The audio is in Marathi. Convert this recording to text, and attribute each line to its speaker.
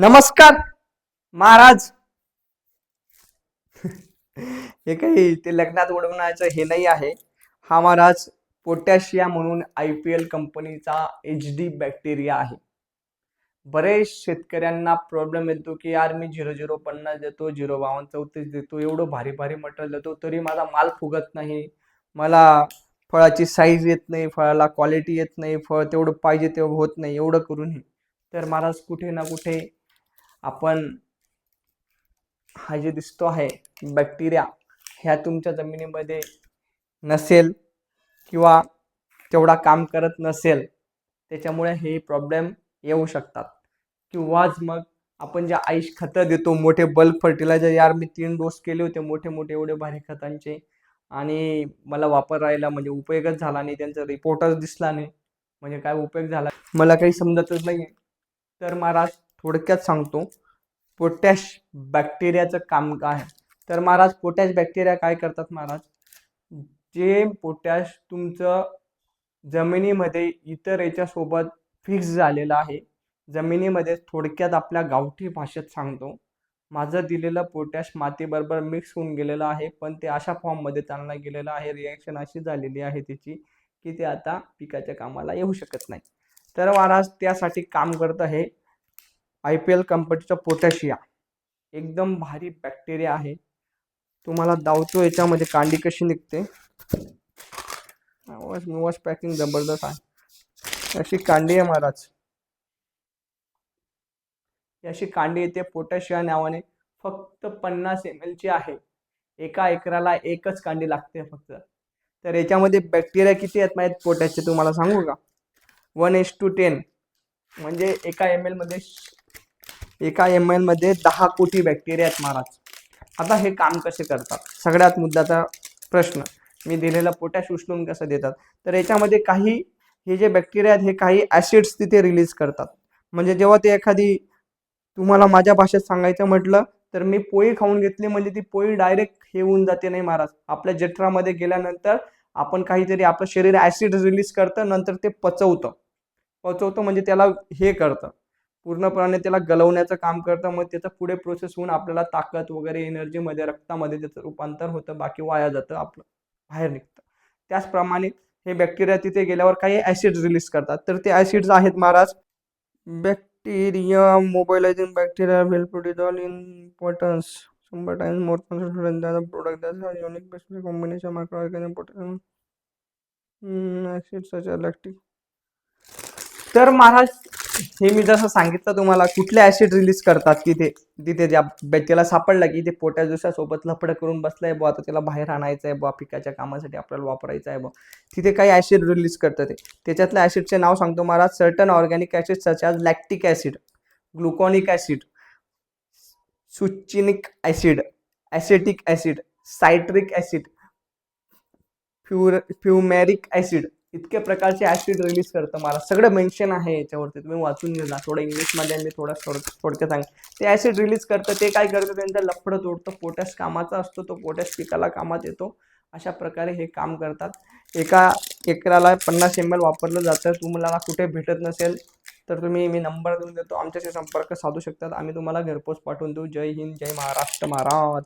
Speaker 1: नमस्कार महाराज. हे काही ते लग्नात उडवण्याचं हे नाही आहे. हा महाराज पोटॅशिया म्हणून आय पी एल कंपनीचा एच डी बॅक्टेरिया आहे. बरेच शेतकऱ्यांना प्रॉब्लेम येतो की यार मी झिरो झिरो पन्नास देतो झिरो बावन्न चौतीस देतो एवढं भारी भारी मटेरियल देतो तरी माझा माल फुगत नाही. मला फळाची साईज येत नाही फळाला क्वालिटी येत नाही फळ तेवढं पाहिजे तेवढं होत नाही एवढं करूनही तर महाराज कुठे ना कुठे आपण हा जे दिसतो आहे बॅक्टेरिया ह्या तुमच्या जमिनीमध्ये नसेल किंवा तेवढा काम करत नसेल त्याच्यामुळे हे प्रॉब्लेम येऊ शकतात. किंवाच मग आपण जे आईश खतं देतो मोठे बल्क फर्टिलायझर यार मी तीन डोस केले होते मोठे मोठे एवढे भारी खतांचे. आणि मला वापरायला म्हणजे उपयोगच झाला नाही त्यांचा रिपोर्टच दिसला नाही. म्हणजे काय उपयोग झाला? मला काही समजतच नाही तर महाराज थोडक्यात सांगतो. पोटॅश बॅक्टेरियाचं काम काय आहे. तर महाराज पोटॅश बॅक्टेरिया काय करतात महाराज? जे पोटॅश तुमचं जमिनीमध्ये इतर याच्यासोबत फिक्स झालेलं आहे. जमिनीमध्ये थोडक्यात आपल्या गावठी भाषेत सांगतो. माझं दिलेलं पोटॅश मातीबरोबर मिक्स होऊन गेलेलं आहे पण ते अशा फॉर्ममध्ये चालला गेलेलं आहे. रिॲक्शन अशी झालेली आहे त्याची की ते आता पिकाच्या कामाला येऊ शकत नाही. तर महाराज त्यासाठी काम करतं हे आय पी एल कंपनीचा पोटॅशिया एकदम भारी बॅक्टेरिया आहे. तुम्हाला दावतो याच्यामध्ये कांडी कशी निघते? वॉश वॉश पॅकिंग जबरदस्त आहे. अशी कांडी आहे महाराज. अशी कांडी येते पोटॅशिया नावाने. फक्त पन्नास एम एलची आहे. एका एकराला एकच कांडी लागते फक्त. तर याच्यामध्ये बॅक्टेरिया किती आहेत माहीत पोटॅशचे तुम्हाला सांगू का? वन एस टू टेन म्हणजे एका एम एलमध्ये एका एम एलमध्ये दहा कोटी बॅक्टेरिया आहेत महाराज. आता हे काम कसे करतात? सगळ्यात मुद्द्याचा प्रश्न. मी दिलेलं पोटॅश उष्णून कसं देतात? तर याच्यामध्ये काही हे जे बॅक्टेरिया आहेत हे काही ॲसिड्स तिथे रिलीज करतात. म्हणजे जेव्हा ते एखादी तुम्हाला माझ्या भाषेत सांगायचं म्हटलं तर मी पोळी खाऊन घेतली म्हणजे ती पोळी डायरेक्ट हे होऊन जाते नाही महाराज. आपल्या जठरामध्ये गेल्यानंतर आपण काहीतरी आपलं शरीर ॲसिड रिलीज करतं नंतर ते पचवतं. पचवतं म्हणजे त्याला हे करतं. पूर्णपणे त्याला गलवण्याचं काम करतं मग त्याचं पुढे प्रोसेस होऊन आपल्याला ताकद वगैरे एनर्जीमध्ये रक्तामध्ये त्याचं रूपांतर होतं बाकी वाया जातं आपलं बाहेर निघतं. त्याचप्रमाणे हे बॅक्टेरिया तिथे गेल्यावर काही ॲसिड्स रिलीज करतात. तर ते ॲसिड्स आहेत Maharaj bacteria mobilising bacteria will produce all importance शंभर times more product that's unique best combination micro organic potassium such lactic तर महाराज हे मी जसं सांगितलं तुम्हाला कुठले ऍसिड रिलीज करतात तिथे तिथे ज्या त्याला सापडला की ते पोट्या सोबत लफडं करून बसलाय बुवा आता त्याला बाहेर आणायचं आहे बुवा पिकाच्या कामासाठी आपल्याला वापरायचं आहे बुवा. तिथे काही ऍसिड रिलीज करतं ते. त्याच्यातल्या ऍसिडचे नाव सांगतो मला certain organic acid such as lactic acid gluconic acid succinic acid acetic acid citric acid फ्युर fumaric acid इतक्या प्रकारचे ऍसिड रिलीज करतं मला. सगळं मेन्शन आहे याच्यावरती. तुम्ही वाचून घ्या थोडं इंग्लिशमध्ये मी थोडं थोडक्यात सांग ते ऍसिड रिलीज करतं ते काय करतं? त्यांचं लफडं तोडतं. पोटॅश कामाचा असतो तो. पोटॅश पिकाला कामात येतो. अशा प्रकारे हे काम करतात. एका एकराला पन्नास एम एल वापरलं जातं. तुम्हाला कुठे भेटत नसेल तर तुम्ही मी नंबर देऊन देतो. आमच्याशी संपर्क साधू शकतात. आम्ही तुम्हाला घरपोच पाठवून देऊ. जय हिंद जय महाराष्ट्र महाराज.